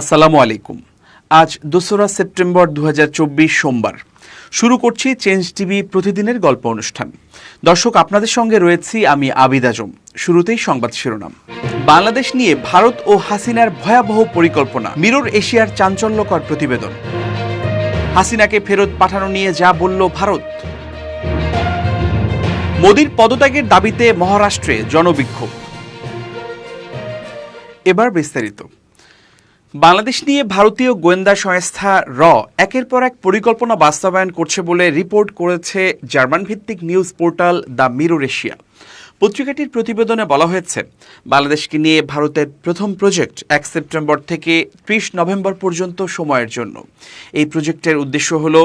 আসসালামু আলাইকুম। আজ দোসরা সেপ্টেম্বর দু হাজার চব্বিশ সোমবার। শুরু করছি চেঞ্জ টিভি প্রতিদিনের গল্প অনুষ্ঠান। দর্শক, আপনাদের সঙ্গে রয়েছি আমি আবিদ আজম। শুরুতেই সংবাদ শিরোনাম। বাংলাদেশ নিয়ে ভারত ও হাসিনার ভয়াবহ পরিকল্পনা। মিরর এশিয়ার চাঞ্চল্যকর প্রতিবেদন। হাসিনাকে ফেরত পাঠানো নিয়ে যা বলল ভারত। মোদির পদত্যাগের দাবিতে মহারাষ্ট্রে জনবিক্ষোভ। এবার বিস্তারিত। বাংলাদেশ নিয়ে ভারতীয় গোয়েন্দা সংস্থা র একের পর এক পরিকল্পনা বাস্তবায়ন করছে বলে রিপোর্ট করেছে জার্মান ভিত্তিক news portal the Mirror Asia. পত্রিকাটির প্রতিবেদনে বলা হয়েছে, বাংলাদেশকে নিয়ে ভারতের প্রথম প্রজেক্ট এক সেপ্টেম্বর থেকে ত্রিশ নভেম্বর পর্যন্ত সময়ের জন্য। এই প্রজেক্টের উদ্দেশ্য হল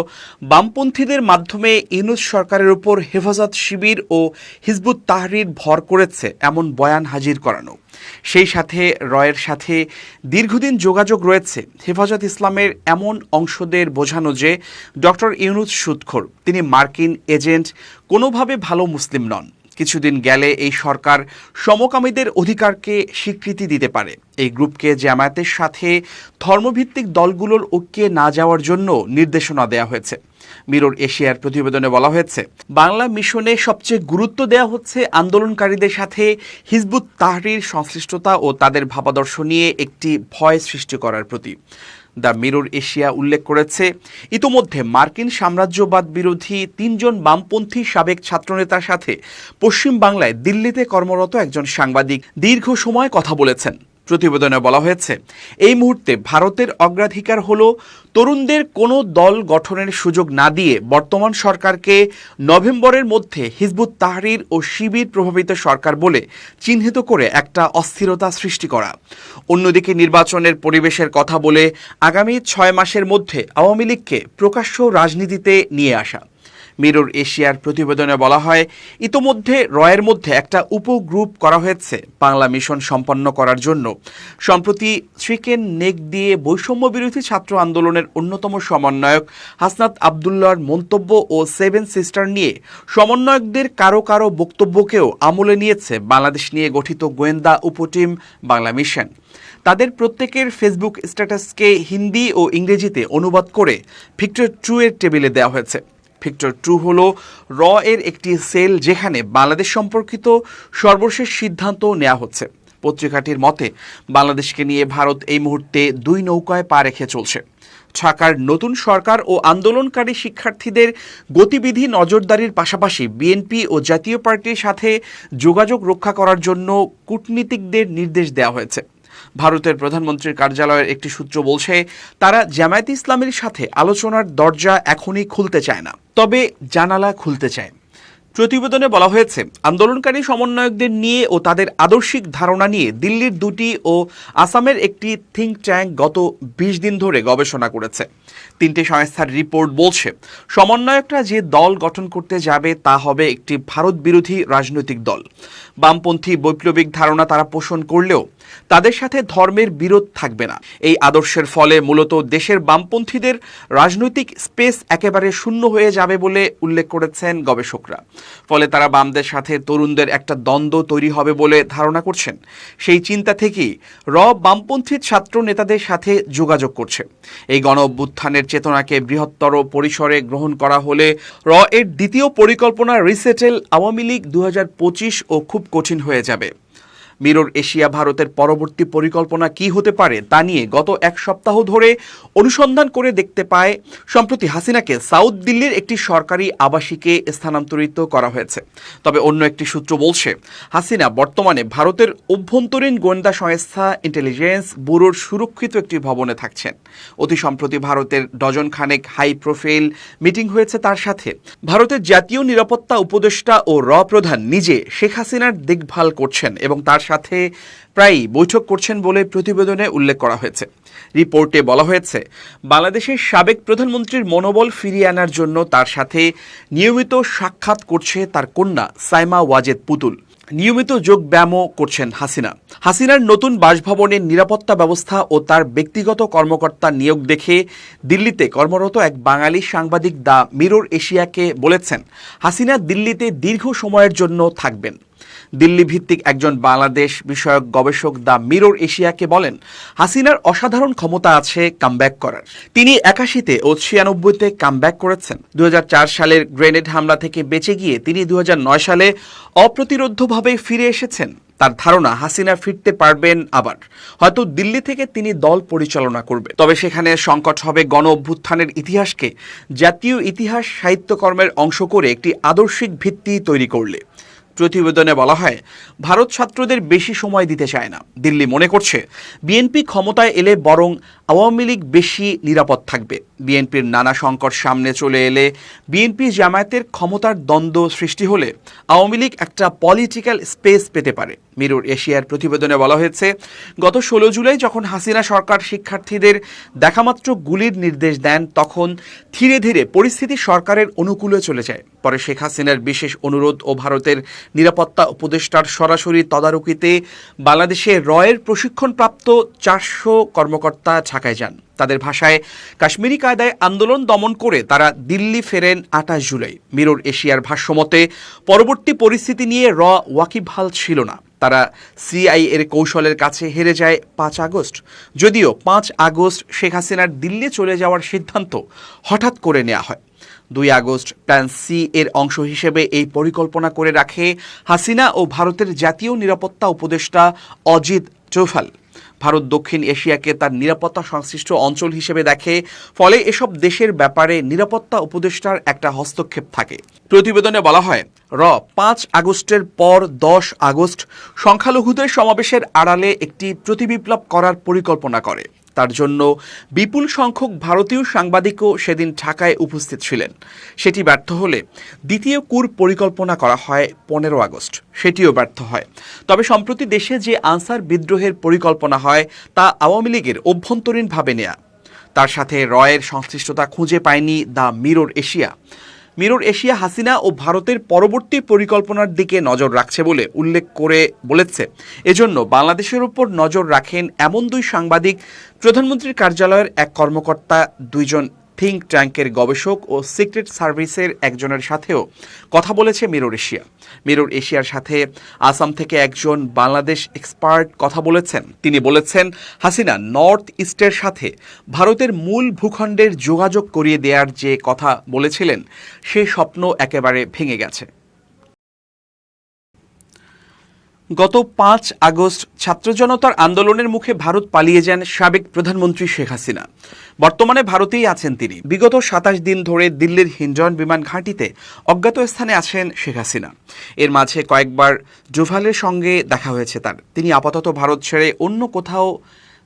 বামপন্থীদের মাধ্যমে ইউনুস সরকারের উপর হেফাজত শিবির ও হিজবুত তাহরির ভর করেছে, এমন বয়ান হাজির করানো। সেই সাথে রয়ের সাথে দীর্ঘদিন যোগাযোগ রয়েছে। হেফাজত ইসলামের এমন অংশদের বোঝানো যে ডক্টর ইউনুস সুদখোর তিনি মার্কিন এজেন্ট, কোনোভাবে ভালো মুসলিম নন। কিছুদিন গেলে এই সরকার সমকামীদের অধিকারকে স্বীকৃতি দিতে পারে। এই গ্রুপকে জামায়াতের সাথে ধর্মভিত্তিক দলগুলোর ঐক্যে না যাওয়ার জন্য নির্দেশনা দেওয়া হয়েছে। মিরর এশিয়ার প্রতিবেদনে বলা হয়েছে, বাংলা মিশনে সবচেয়ে গুরুত্ব দেওয়া হচ্ছে আন্দোলনকারীদের সাথে হিজবুত তাহরির সংশ্লিষ্টতা ও তাদের ভাবাদর্শ নিয়ে একটি ভয় সৃষ্টি করার প্রতি। দ্য মিরর এশিয়া উল্লেখ করেছে। ইতোমধ্যে মার্কিন সাম্রাজ্যবাদ বিরোধী তিনজন বামপন্থী সাবেক ছাত্রনেতার সাথে পশ্চিম বাংলায় দিল্লিতে কর্মরত একজন সাংবাদিক দীর্ঘ সময় কথা বলেছেন। প্রতিবেদনে বলা হয়েছে, এই মুহূর্তে ভারতের অগ্রাধিকার হল তরুণদের কোনো দল গঠনের সুযোগ না দিয়ে বর্তমান সরকারকে নভেম্বরের মধ্যে হিজবুত তাহরির ও শিবির প্রভাবিত সরকার বলে চিহ্নিত করে একটা অস্থিরতা সৃষ্টি করা। অন্যদিকে নির্বাচনের পরিবেশের কথা বলে আগামী ছয় মাসের মধ্যে আওয়ামী লীগকে প্রকাশ্য রাজনীতিতে নিয়ে আসা। মিরর এশিয়ার প্রতিবেদনে বলা হয়, ইতোমধ্যে রয়ের মধ্যে একটা উপগ্রুপ করা হয়েছে বাংলা মিশন সম্পন্ন করার জন্য। সম্প্রতি শ্রীকেন নেক দিয়ে বৈষম্য বিরোধী ছাত্র আন্দোলনের অন্যতম সমন্বয়ক হাসনাত আবদুল্লাহর মন্তব্য ও সেভেন সিস্টার নিয়ে সমন্বয়কদের কারও কারও বক্তব্যকেও আমলে নিয়েছে বাংলাদেশ নিয়ে গঠিত গোয়েন্দা উপটিম বাংলা মিশন। তাদের প্রত্যেকের ফেসবুক স্ট্যাটাসকে হিন্দি ও ইংরেজিতে অনুবাদ করে ভিক্টর ট্রু এর টেবিলে দেওয়া হয়েছে। ভিক্টর ট্রু হল র এর একটি সেল যেখানে বাংলাদেশ সম্পর্কিত সর্বশেষ সিদ্ধান্ত নেওয়া হচ্ছে। পত্রিকাটির মতে, বাংলাদেশকে নিয়ে ভারত এই মুহূর্তে দুই নৌকায় পা রেখে চলছে। ঢাকার নতুন সরকার ও আন্দোলনকারী শিক্ষার্থীদের গতিবিধি নজরদারির পাশাপাশি বিএনপি ও জাতীয় পার্টির সাথে যোগাযোগ রক্ষা করার জন্য কূটনীতিকদের নির্দেশ দেওয়া হয়েছে। ভারতের প্রধানমন্ত্রীর কার্যালয়ের একটি সূত্র বলছে, তারা জামায়াত ইসলামের সাথে আলোচনার দরজা এখনই খুলতে চায় না। তবে জানালা খুলতে চায় প্রতিবেদনে বলা হয়েছে, আন্দোলনকারী সমন্বয়কদের নিয়ে ও তাদের আদর্শিক ধারণা নিয়ে দিল্লির দুটি ও আসামের একটি থিঙ্ক ট্যাঙ্ক গত বিশ দিন ধরে গবেষণা করেছে। তিনটি সংস্থার রিপোর্ট বলছে, সমন্বয়করা যে দল গঠন করতে যাবে তা হবে একটি ভারত বিরোধী রাজনৈতিক দল। বামপন্থী বৈপ্লবিক ধারণা তারা পোষণ করলেও তাদের সাথে ধর্মের বিরোধ থাকবে না। এই আদর্শের ফলে মূলত দেশের বামপন্থীদের রাজনৈতিক স্পেস একেবারে শূন্য হয়ে যাবে বলে উল্লেখ করেছেন গবেষকরা। ফলে তারা বামদের সাথে তরুণদের একটা দ্বন্দ্ব তৈরি হবে বলে ধারণা করছেন। সেই চিন্তা থেকেই র বামপন্থী ছাত্র নেতাদের সাথে যোগাযোগ করছে। এই গণ অভ্যুত্থানের চেতনাকে বৃহত্তর পরিসরে গ্রহণ করা হলে র এর দ্বিতীয় পরিকল্পনা রিসেটেল আওয়ামী লীগ দু হাজার পঁচিশ ও খুব কঠিন হয়ে যাবে। মিরর এশিয়া ভারতের পরবর্তী পরিকল্পনা কি হতে পারে তা নিয়ে গত এক সপ্তাহ ধরে অনুসন্ধান করে দেখতে পায়, সম্প্রতি হাসিনাকে সাউথ দিল্লির একটি সরকারি আবাসিকে স্থানান্তরিত করা হয়েছে। তবে অন্য একটি সূত্র বলছে, হাসিনা বর্তমানে ভারতের অভ্যন্তরীণ গোয়েন্দা সংস্থা ইন্টেলিজেন্স ব্যুরোর সুরক্ষিত একটি ভবনে থাকছেন। অতি সম্প্রতি ভারতের ডজন খানেক হাই প্রোফাইল মিটিং হয়েছে তার সাথে। ভারতের জাতীয় নিরাপত্তা উপদেষ্টা ও র প্রধান নিজে শেখ হাসিনার দেখভাল করছেন এবং তার সাথে প্রায়ই বৈঠক করছেন বলে প্রতিবেদনে উল্লেখ করা হয়েছে। রিপোর্টে বলা হয়েছে, বাংলাদেশের সাবেক প্রধানমন্ত্রীর মনোবল ফিরিয়ে আনার জন্য তার সাথে নিয়মিত সাক্ষাৎ করছে তার কন্যা সাইমা ওয়াজেদ পুতুল। নিয়মিত যোগ ব্যায়ামও করছেন হাসিনা। হাসিনার নতুন বাসভবনের নিরাপত্তা ব্যবস্থা ও তার ব্যক্তিগত কর্মকর্তা নিয়োগ দেখে দিল্লিতে কর্মরত এক বাঙালি সাংবাদিক দ্য মিরর এশিয়াকে বলেছেন, হাসিনা দিল্লিতে দীর্ঘ সময়ের জন্য থাকবেন। দিল্লি ভিত্তিক একজন বাংলাদেশ বিষয়ক গবেষক দ্য মিরর এশিয়াকে বলেন, হাসিনার অসাধারণ ক্ষমতা আছে কামব্যাক করার। তিনি একাশিতে ও ছিয়ানব্বইতে কামব্যাক করেছেন। দু সালের গ্রেনেড হামলা থেকে বেঁচে গিয়ে তিনি দু সালে অপ্রতিরোধ্যভাবে ফিরে এসেছেন। তার ধারণা, হাসিনা ফিরতে পারবেন আবার। হয়তো দিল্লি থেকে তিনি দল পরিচালনা করবে। তবে সেখানে সংকট হবে গণ অভ্যুত্থানের ইতিহাসকে। জাতীয় ইতিহাস সাহিত্যকর্মের অংশ করে একটি আদর্শিক ভিত্তি তৈরি করলে। প্রতিবেদনে বলা হয়, ভারত ছাত্রদের বেশি সময় দিতে চায় না। দিল্লি মনে করছে, বিএনপি ক্ষমতায় এলে বরং আওয়ামী লীগ বেশি নিরাপদ থাকবে। বিএনপির নানা সংকট সামনে চলে এলে বিএনপি জামায়াতের ক্ষমতার দ্বন্দ্ব সৃষ্টি হলে আওয়ামী লীগ একটা পলিটিক্যাল স্পেস পেতে পারে। মিরর এশিয়ার প্রতিবেদনে বলা হয়েছে, গত ষোলো জুলাই যখন হাসিনা সরকার শিক্ষার্থীদের দেখামাত্র গুলির নির্দেশ দেন, তখন ধীরে ধীরে পরিস্থিতি সরকারের অনুকূলে চলে যায়। পরে শেখ হাসিনার বিশেষ অনুরোধ ও ভারতের নিরাপত্তা উপদেষ্টার সরাসরি তদারকিতে বাংলাদেশে রয়ের প্রশিক্ষণপ্রাপ্ত চারশো কর্মকর্তা ঢাকায় যান। তাদের ভাষায় কাশ্মীরি কায়দায় আন্দোলন দমন করে তারা দিল্লি ফেরেন আঠাশ জুলাই। মিরর এশিয়ার ভাষ্যমতে, পরবর্তী পরিস্থিতি নিয়ে র ওয়াকিবহাল ছিল না। তারা সিআই এর কৌশলের কাছে হেরে যায় পাঁচ আগস্ট। যদিও পাঁচ আগস্ট শেখ হাসিনার দিল্লি চলে যাওয়ার সিদ্ধান্ত হঠাৎ করে নেওয়া হয়। দুই আগস্ট প্ল্যান সি এর অংশ হিসেবে এই পরিকল্পনা করে রাখে হাসিনা ও ভারতের জাতীয় নিরাপত্তা উপদেষ্টা অজিত চৌফাল ভারত দক্ষিণ এশিয়াকে তার নিরাপত্তা সংশ্লিষ্ট অঞ্চল হিসেবে দেখে, ফলে এসব দেশের ব্যাপারে নিরাপত্তা উপদেষ্টার একটা হস্তক্ষেপ থাকে। প্রতিবেদনে বলা হয়, র, পাঁচ আগস্টের পর দশ আগস্ট সংখ্যালঘুদের সমাবেশের আড়ালে একটি প্রতিবিপ্লব করার পরিকল্পনা করে। তার জন্য বিপুল সংখ্যক ভারতীয় সাংবাদিকও সেদিন ঢাকায় উপস্থিত ছিলেন। সেটি ব্যর্থ হলে দ্বিতীয় কুর পরিকল্পনা করা হয় পনেরো আগস্ট। সেটিও ব্যর্থ হয়। তবে সম্প্রতি দেশে যে আনসার বিদ্রোহের পরিকল্পনা হয়, তা আওয়ামী লীগের অভ্যন্তরীণভাবে নেয়া। তার সাথে রয়ের সংশ্লিষ্টতা খুঁজে পায়নি the Mirror Asia. Mirror Asia Hasina ও ভারতের পরবর্তী পরিকল্পনার দিকে নজর রাখছে বলে উল্লেখ করে বলেছে। এজন্য বাংলাদেশের উপর নজর রাখেন এমন দুই সাংবাদিক, প্রধানমন্ত্রীর কার্যালয়ের এক কর্মকর্তা, দুইজন থিঙ্ক ট্যাঙ্কের গবেষক ও সিক্রেট সার্ভিসের একজনের সাথেও কথা বলেছে মিরর এশিয়া। মিরর এশিয়ার সাথে আসাম থেকে একজন বাংলাদেশ এক্সপার্ট কথা বলেছেন। তিনি বলেছেন, হাসিনা নর্থ ইস্টের সাথে ভারতের মূল ভূখণ্ডের যোগাযোগ করিয়ে দেওয়ার যে কথা বলেছিলেন, সে স্বপ্ন একেবারে ভেঙে গেছে। গত পাঁচ আগস্ট ছাত্র জনতার আন্দোলনের মুখে ভারত পালিয়ে যান সাবেক প্রধানমন্ত্রী শেখ হাসিনা। বর্তমানে ভারতেই আছেন তিনি। বিগত সাতাশ দিন ধরে দিল্লির হিন্ডন বিমান ঘাঁটিতে অজ্ঞাত স্থানে আছেন শেখ হাসিনা। এর মাঝে কয়েকবার জুভালের সঙ্গে দেখা হয়েছে তার। তিনি আপাতত ভারত ছেড়ে অন্য কোথাও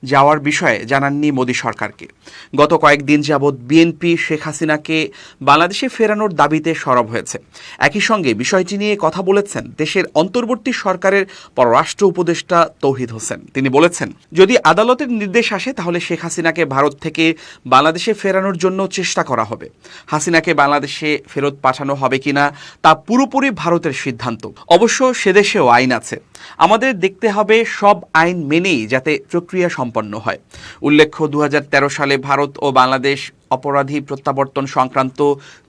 যাওয়ার বিষয়ে জানাননি মোদী সরকারকে। গত কয়েকদিন যাবৎ বিএনপি শেখ হাসিনাকে বাংলাদেশে ফেরানোর দাবিতে সরব হয়েছে। একই সঙ্গে বিষয়টি নিয়ে কথা বলেছেন দেশের অন্তর্বর্তী সরকারের পররাষ্ট্র উপদেষ্টা তৌহিদ হোসেন। তিনি বলেছেন, যদি আদালতের নির্দেশ আসে, তাহলে শেখ হাসিনাকে ভারত থেকে বাংলাদেশে ফেরানোর জন্য চেষ্টা করা হবে। হাসিনাকে বাংলাদেশে ফেরত পাঠানো হবে কিনা, তা পুরোপুরি ভারতের সিদ্ধান্ত। অবশ্য সেদেশেও আইন আছে। আমাদের দেখতে হবে সব আইন মেনেই যাতে প্রক্রিয়া সম্পন্ন হয়। উল্লেখ্য দু হাজার তেরো সালে ভারত ও বাংলাদেশ অপরাধী প্রত্যাবর্তন সংক্রান্ত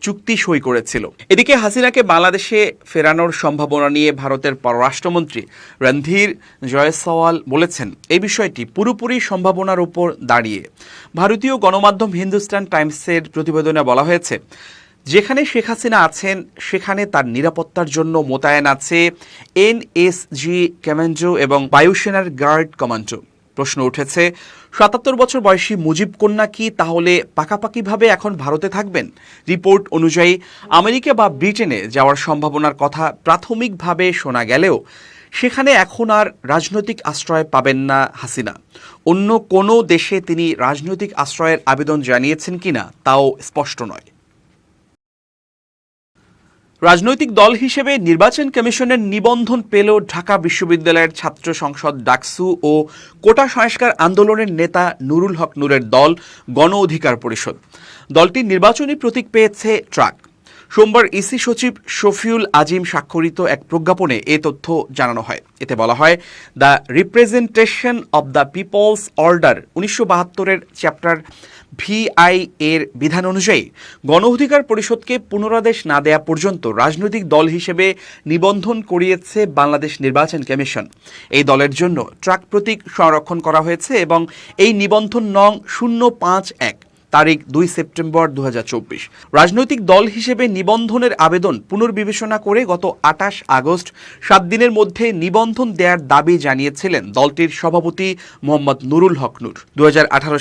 চুক্তি সই করেছিল। এদিকে হাসিনাকে বাংলাদেশে ফেরানোর সম্ভাবনা নিয়ে ভারতের পররাষ্ট্রমন্ত্রী রণধীর জয়সওয়াল বলেছেন এই বিষয়টি পুরোপুরি সম্ভাবনার উপর দাঁড়িয়ে। ভারতীয় গণমাধ্যম হিন্দুস্তান টাইমসের প্রতিবেদনে বলা হয়েছে, যেখানে শেখ হাসিনা আছেন, সেখানে তার নিরাপত্তার জন্য মোতায়েন আছে এনএসজি কমান্ডো এবং বায়ুসেনার গার্ড কমান্ডো। প্রশ্ন উঠেছে, সাতাত্তর বছর বয়সী মুজিব কন্যা কি তাহলে পাকাপাকিভাবে এখন ভারতে থাকবেন? রিপোর্ট অনুযায়ী, আমেরিকা বা ব্রিটেনে যাওয়ার সম্ভাবনার কথা প্রাথমিকভাবে শোনা গেলেও, সেখানে এখন আর রাজনৈতিক আশ্রয় পাবেন না হাসিনা। অন্য কোনো দেশে তিনি রাজনৈতিক আশ্রয়ের আবেদন জানিয়েছেন কিনা তাও স্পষ্ট নয়। রাজনৈতিক দল হিসেবে নির্বাচন কমিশনের নিবন্ধন পেল ঢাকা বিশ্ববিদ্যালয়ের ছাত্র সংসদ ডাকসু ও কোটা সংস্কার আন্দোলনের নেতা নুরুল হক নুরের দল গণ অধিকার পরিষদ। দলটির নির্বাচনী প্রতীক পেয়েছে ট্রাক। সোমবার ইসি সচিব শফিউল আজিম স্বাক্ষরিত এক প্রজ্ঞাপনে এ তথ্য জানানো হয়। এতে বলা হয়, the representation of the people's order উনিশশো বাহাত্তরের চ্যাপ্টার ভিআই এর বিধান অনুযায়ী গণ অধিকার পরিষদকে পুনরাদেশ না দেয়া পর্যন্ত রাজনৈতিক দল হিসেবে নিবন্ধন করিয়েছে বাংলাদেশ নির্বাচন কমিশন। এই দলের জন্য ট্রাক প্রতীক সংরক্ষণ করা হয়েছে এবং এই নিবন্ধন নং শূন্য পাঁচ এক তারিখ দুই সেপ্টেম্বর দু হাজার চব্বিশ। রাজনৈতিক দল হিসেবে নিবন্ধনের আবেদন পুনর্বিবেচনা করে গত আটাশ আগস্ট সাত দিনের মধ্যে নিবন্ধন দেওয়ার দাবি জানিয়েছিলেন দলটির সভাপতি মোহাম্মদ নুরুল হক নূর। দু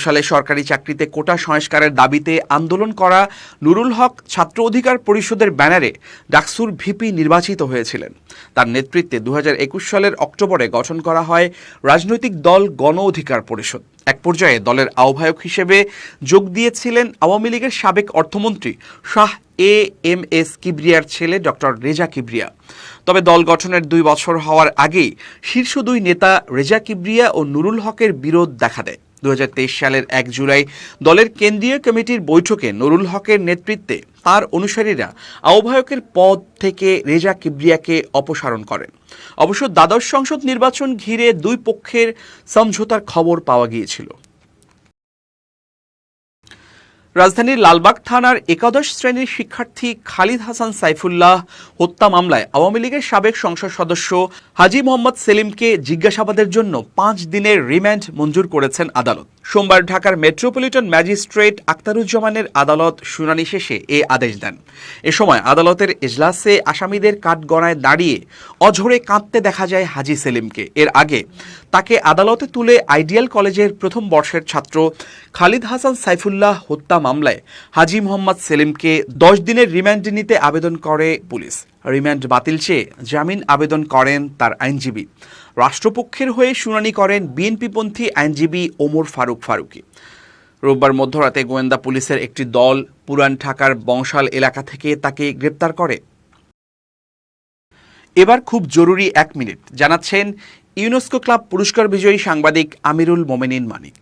সালে সরকারি চাকরিতে কোটা সংস্কারের দাবিতে আন্দোলন করা নুরুল হক ছাত্র অধিকার পরিষদের ব্যানারে ডাকসুর ভিপি নির্বাচিত হয়েছিলেন। তার নেতৃত্বে দু হাজার একুশ সালের অক্টোবরে গঠন করা হয় রাজনৈতিক দল গণ অধিকার পরিষদ। এক পর্যায়ে দলের আহ্বায়ক হিসেবে যোগ দিয়েছিলেন আওয়ামী লীগের সাবেক অর্থমন্ত্রী শাহ এ এম এস কিবরিয়ার ছেলে ডক্টর রেজা কিবরিয়া। তবে দল গঠনের দুই বছর হওয়ার আগেই শীর্ষ দুই নেতা রেজা কিবরিয়া ও নুরুল হকের বিরোধ দেখা দেয়। দু হাজার তেইশ সালের এক জুলাই দলের কেন্দ্রীয় কমিটির বৈঠকে নুরুল হকের নেতৃত্বে তার অনুসারীরা আহ্বায়কের পদ থেকে রেজা কিবরিয়াকে অপসারণ করেন। অবশ্য দ্বাদশ সংসদ নির্বাচন ঘিরে দুই পক্ষের সমঝোতার খবর পাওয়া গিয়েছিল। রাজধানীর লালবাগ থানার একাদশ শ্রেণির শিক্ষার্থী খালিদ হাসান সাইফুল্লাহ হত্যা মামলায় আওয়ামী লীগের সাবেক সংসদ সদস্য হাজি মোহাম্মদ সেলিমকে জিজ্ঞাসাবাদের জন্য পাঁচ দিনের রিমান্ড মঞ্জুর করেছেন আদালত। সোমবার ঢাকার মেট্রোপলিটন ম্যাজিস্ট্রেট আক্তারুজ্জামানের আদালত শুনানি শেষে এ আদেশ দেন। এ সময় আদালতের এজলাসে আসামিদের কাঠগড়ায় দাঁড়িয়ে অঝরে কাঁদতে দেখা যায় হাজি সেলিমকে। এর আগে তাকে আদালতে তুলে আইডিয়াল কলেজের প্রথম বর্ষের ছাত্র খালিদ হাসান সাইফুল্লাহ হত্যা মামলায় হাজি মোহাম্মদ সেলিমকে দশ দিনের রিমান্ডে নিতে আবেদন করে পুলিশ। রিমান্ড বাতিল চেয়ে জামিন আবেদন করেন তার আইনজীবী। রাষ্ট্রপক্ষের হয়ে শুনানি করেন বিএনপিপন্থী আইনজীবী ওমর ফারুক ফারুকি। রোববার মধ্যরাতে গোয়েন্দা পুলিশের একটি দল পুরান ঢাকার বংশাল এলাকা থেকে তাকে গ্রেপ্তার করে। এবার খুব জরুরি এক মিনিট। জানাচ্ছেন ইউনেস্কো ক্লাব পুরস্কার বিজয়ী সাংবাদিক আমিরুল মোমেনিন মানিক।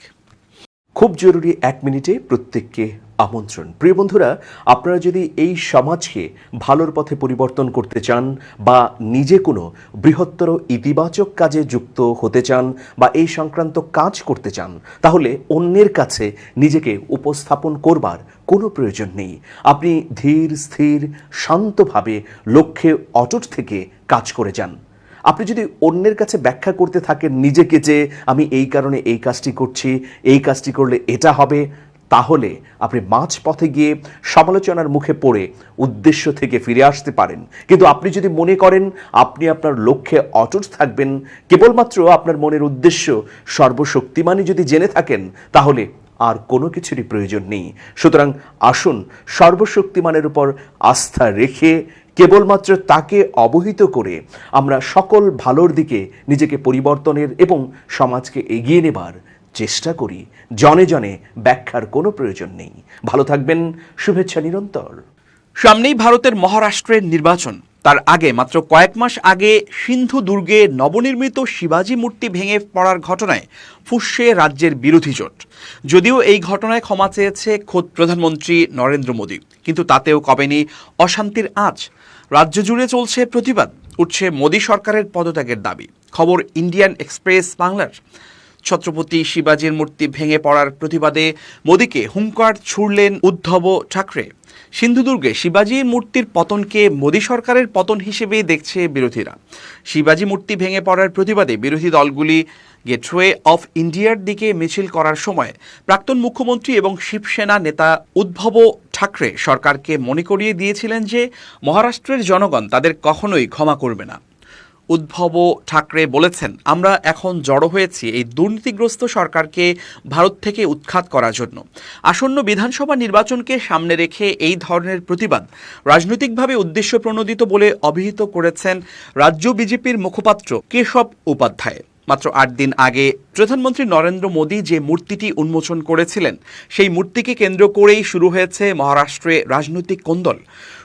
খুব জরুরি এক মিনিটে প্রত্যেককে আমন্ত্রণ। প্রিয় বন্ধুরা, আপনারা যদি এই সমাজকে ভালোর পথে পরিবর্তন করতে চান বা নিজে কোনো বৃহত্তর ইতিবাচক কাজে যুক্ত হতে চান বা এই সংক্রান্ত কাজ করতে চান, তাহলে অন্যের কাছে নিজেকে উপস্থাপন করবার কোনো প্রয়োজন নেই। আপনি ধীর, স্থির, শান্তভাবে লক্ষ্যে অটুট থেকে কাজ করে যান। আপনি যদি অন্যের কাছে ব্যাখ্যা করতে থাকেন নিজেকে যে আমি এই কারণে এই কাজটি করছি, এই কাজটি করলে এটা হবে, তাহলে আপনি মাঝ পথে গিয়ে সমালোচনার মুখে পড়ে উদ্দেশ্য থেকে ফিরে আসতে পারেন। কিন্তু আপনি যদি মনে করেন আপনি আপনার লক্ষ্যে অটুট থাকবেন, কেবলমাত্র আপনার মনের উদ্দেশ্য সর্বশক্তিমানই যদি জেনে থাকেন, তাহলে আর কোনো কিছুরই প্রয়োজন নেই। সুতরাং আসুন সর্বশক্তিমানের উপর আস্থা রেখে কেবলমাত্র তাকে অবহিত করে আমরা সকল ভালোর দিকে নিজেকে পরিবর্তনের এবং সমাজকে এগিয়ে নেবার চেষ্টা করি। জনে জনে ব্যাখ্যার কোনো প্রয়োজন নেই। ভালো থাকবেন। শুভেচ্ছা নিরন্তর। সামনেই ভারতের মহারাষ্ট্রের নির্বাচন। তার আগে মাত্র কয়েক মাস আগে সিন্ধু দুর্গে নবনির্মিত শিবাজি মূর্তি ভেঙে পড়ার ঘটনায় ফুসছে রাজ্যের বিরোধী জোট। যদিও এই ঘটনায় ক্ষমা চেয়েছে খোদ প্রধানমন্ত্রী নরেন্দ্র মোদী। কিন্তু তাতেও কমেনি অশান্তির আঁচ। রাজ্য জুড়ে চলছে প্রতিবাদ, উঠছে মোদী সরকারের পদত্যাগের দাবি। খবর ইন্ডিয়ান এক্সপ্রেস বাংলার। ছত্রপতি শিবাজির মূর্তি ভেঙে পড়ার প্রতিবাদে মোদীকে হুঙ্কার ছুড়লেন উদ্ধব ঠাকরে। সিন্ধুদুর্গে শিবাজির মূর্তির পতনকে মোদী সরকারের পতন হিসেবেই দেখছে বিরোধীরা। শিবাজি মূর্তি ভেঙে পড়ার প্রতিবাদে বিরোধী দলগুলি গেটওয়ে অফ ইন্ডিয়ার দিকে মিছিল করার সময় প্রাক্তন মুখ্যমন্ত্রী এবং শিবসেনা নেতা উদ্ভব ঠাকরে সরকারকে মনে করিয়ে দিয়েছিলেন যে মহারাষ্ট্রের জনগণ তাদের কখনোই ক্ষমা করবে না। উদ্ভব ঠাকরে বলেছেন, আমরা এখন জড়ো হয়েছি এই দুর্নীতিগ্রস্ত সরকারকে ভারত থেকে উৎখাত করার জন্য। আসন্ন বিধানসভা নির্বাচনকে সামনে রেখে এই ধরনের প্রতিবাদ রাজনৈতিকভাবে উদ্দেশ্য প্রণোদিত বলে অভিহিত করেছেন রাজ্য বিজেপির মুখপাত্র কেশব উপাধ্যায়। মাত্র আট দিন আগে প্রধানমন্ত্রী নরেন্দ্র মোদী যে মূর্তিটি উন্মোচন করেছিলেন, সেই মূর্তিকে কেন্দ্র করেই শুরু হয়েছে মহারাষ্ট্রে রাজনৈতিক কোন্দল।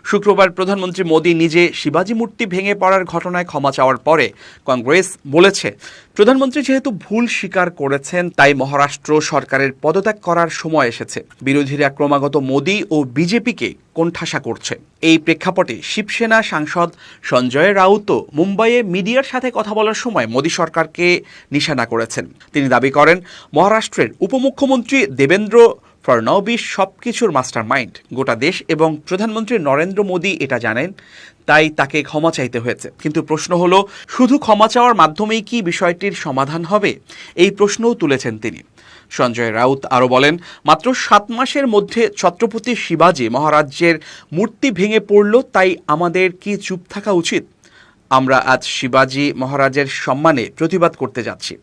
শুক্রবার প্রধানমন্ত্রী মোদী নিজে শিবাজি মূর্তি ভেঙে পড়ার ঘটনায় ক্ষমা চাওয়ার পরে কংগ্রেস বলেছে, প্রধানমন্ত্রী যেহেতু ভুল স্বীকার করেছেন, তাই মহারাষ্ট্র সরকারের পদত্যাগ করার সময় এসেছে। বিরোধীরা ক্রমাগত মোদী ও বিজেপিকে কোণঠাসা করছে। এই প্রেক্ষাপটে শিবসেনা সাংসদ সঞ্জয় রাউতও মুম্বাইয়ে মিডিয়ার সাথে কথা বলার সময় মোদী সরকারকে নিশানা করেছেন। তিনি দাবি করেন, মহারাষ্ট্রের উপমুখ্যমন্ত্রী দেবেন্দ্র ফডনবিস সবকিছুর মাস্টার মাইন্ড গোটা দেশ এবং প্রধানমন্ত্রী নরেন্দ্র মোদী এটা জানেন, তাই তাকে ক্ষমা চাইতে হয়েছে। কিন্তু প্রশ্ন হলো, শুধু ক্ষমা চাওয়ার মাধ্যমেই কি বিষয়টির সমাধান হবে? এই প্রশ্নও তুলেছেন তিনি। সঞ্জয় রাউত আরও বলেন, মাত্র সাত মাসের মধ্যে ছত্রপতি শিবাজি মহারাজ্যের মূর্তি ভেঙে পড়ল, তাই আমাদের কি চুপ থাকা উচিত? আমরা আজ শিবাজি মহারাজের সম্মানে প্রতিবাদ করতে যাচ্ছি।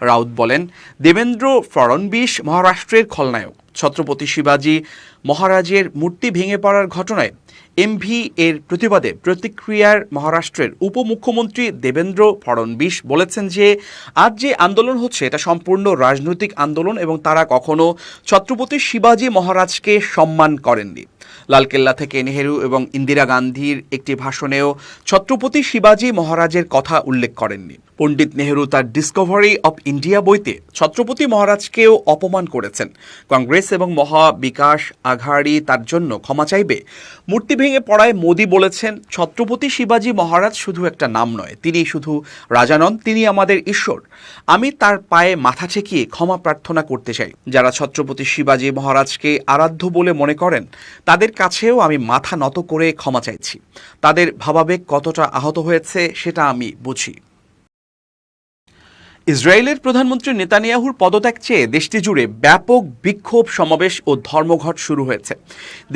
রাউত বলেন, দেবেন্দ্র ফড়নবিস মহারাষ্ট্রের খলনায়ক। ছত্রপতি শিবাজি মহারাজের মূর্তি ভেঙে পড়ার ঘটনায় এমভি এর প্রতিবাদে প্রতিক্রিয়ার মহারাষ্ট্রের উপমুখ্যমন্ত্রী দেবেন্দ্র ফড়নবিস বলেছেন যে, আজ যে আন্দোলন হচ্ছে, এটা সম্পূর্ণ রাজনৈতিক আন্দোলন এবং তারা কখনো ছত্রপতি শিবাজি মহারাজকে সম্মান করেননি। লালকেল্লা থেকে নেহেরু এবং ইন্দিরা গান্ধীর একটি ভাষণেও ছত্রপতি শিবাজি মহারাজের কথা উল্লেখ করেননি। পণ্ডিত নেহেরু তার ডিসকভারি অব ইন্ডিয়া বইতে ছত্রপতি মহারাজকেও অপমান করেছেন। কংগ্রেস এবং মহা বিকাশ আঘাড়ি তার জন্য ক্ষমা চাইবে। মূর্তি ভেঙে পড়ায় মোদী বলেছেন, ছত্রপতি শিবাজি মহারাজ শুধু একটা নাম নয়, তিনি শুধু রাজা নন, তিনি আমাদের ঈশ্বর। আমি তার পায়ে মাথা ঠেকিয়ে ক্ষমা প্রার্থনা করতে চাই। যারা ছত্রপতি শিবাজি মহারাজকে আরাধ্য বলে মনে করেন তাদের কাছেও আমি মাথা নত করে ক্ষমা চাইছি। তাদের ভাবাবেগ কতটা আহত হয়েছে সেটা আমি বুঝি। ইসরায়েলের প্রধানমন্ত্রী নেতানিয়াহুর পদত্যাগ চেয়ে দেশটি জুড়ে ব্যাপক বিক্ষোভ, সমাবেশ ও ধর্মঘট শুরু হয়েছে।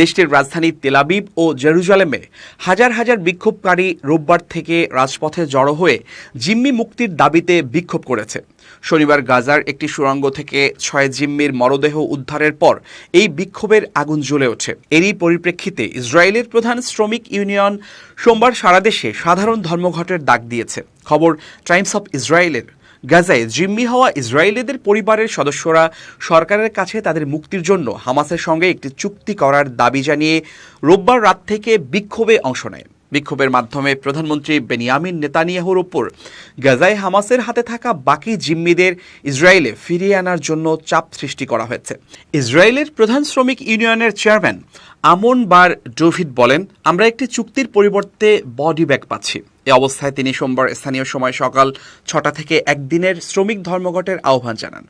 দেশটির রাজধানী তেলাবিব ও জেরুজালেমে হাজার হাজার বিক্ষোভকারী রোববার থেকে রাজপথে জড়ো হয়ে জিম্মি মুক্তির দাবিতে বিক্ষোভ করেছে। শনিবার গাজার একটি সুড়ঙ্গ থেকে ছয় জিম্মির মরদেহ উদ্ধারের পর এই বিক্ষোভের আগুন জ্বলে ওঠে। এরই পরিপ্রেক্ষিতে ইসরায়েলের প্রধান শ্রমিক ইউনিয়ন সোমবার সারা দেশে সাধারণ ধর্মঘটের ডাক দিয়েছে। খবর টাইমস অফ ইসরায়েলের গাজায় জিম্মি হওয়া ইসরায়েলিদের পরিবারের সদস্যরা সরকারের কাছে তাদের মুক্তির জন্য হামাসের সঙ্গে একটি চুক্তি করার দাবি জানিয়ে রোববার রাত থেকে বিক্ষোভে অংশ নেয়। বিক্ষোভের মাধ্যমে প্রধানমন্ত্রী বেনিয়ামিন নেতানিয়াহুর ওপর গাজায় হামাসের হাতে থাকা বাকি জিম্মিদের ইসরায়েলে ফিরিয়ে আনার জন্য চাপ সৃষ্টি করা হয়েছে। ইসরায়েলের প্রধান শ্রমিক ইউনিয়নের চেয়ারম্যান আমন বার ডোভিড বলেন, আমরা একটি চুক্তির পরিবর্তে বডি ব্যাগ পাচ্ছি। এ অবস্থায় তিনি সোমবার স্থানীয় সময় সকাল ছটা থেকে একদিনের শ্রমিক ধর্মঘটের আহ্বান জানান।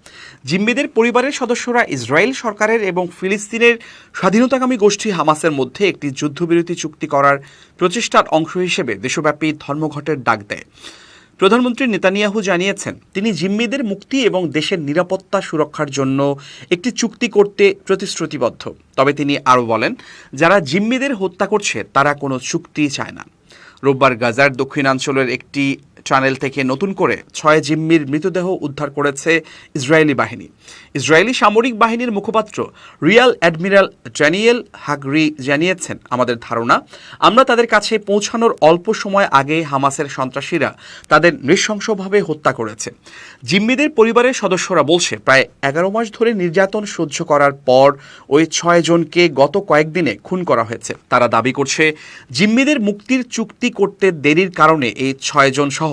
জিম্মিদের পরিবারের সদস্যরা ইসরায়েল সরকারের এবং ফিলিস্তিনের স্বাধীনতাকামী গোষ্ঠী হামাসের মধ্যে একটি যুদ্ধবিরতি চুক্তি করার প্রচেষ্টার অংশ হিসেবে দেশব্যাপী ধর্মঘটের ডাক দেয়। প্রধানমন্ত্রী নেতানিয়াহু জানিয়েছেন, তিনি জিম্মিদের মুক্তি এবং দেশের নিরাপত্তা সুরক্ষার জন্য একটি চুক্তি করতে প্রতিশ্রুতিবদ্ধ। তবে তিনি আরও বলেন, যারা জিম্মিদের হত্যা করছে, তারা কোনো চুক্তি চায় না। রোববার গাজার দক্ষিণাঞ্চলের একটি চ্যানেল থেকে নতুন করে ছয় জিম্মির মৃতদেহ উদ্ধার করেছে ইসরায়েলি বাহিনী। ইসরায়েলি সামরিক বাহিনীর মুখপাত্র রিয়াল অ্যাডমিরাল ড্যানিয়েল হাগরি জানিয়েছেন, আমাদের ধারণা, আমরা তাদের কাছে পৌঁছানোর অল্প সময় আগে হামাসের সন্ত্রাসীরা তাদের নৃশংসভাবে হত্যা করেছে। জিম্মিদের পরিবারের সদস্যরা বলছে, প্রায় এগারো মাস ধরে নির্যাতন সহ্য করার পর ওই ছয় জনকে গত কয়েকদিনে খুন করা হয়েছে। তারা দাবি করছে, জিম্মিদের মুক্তির চুক্তি করতে দেরির কারণে এই ছয়জন সহ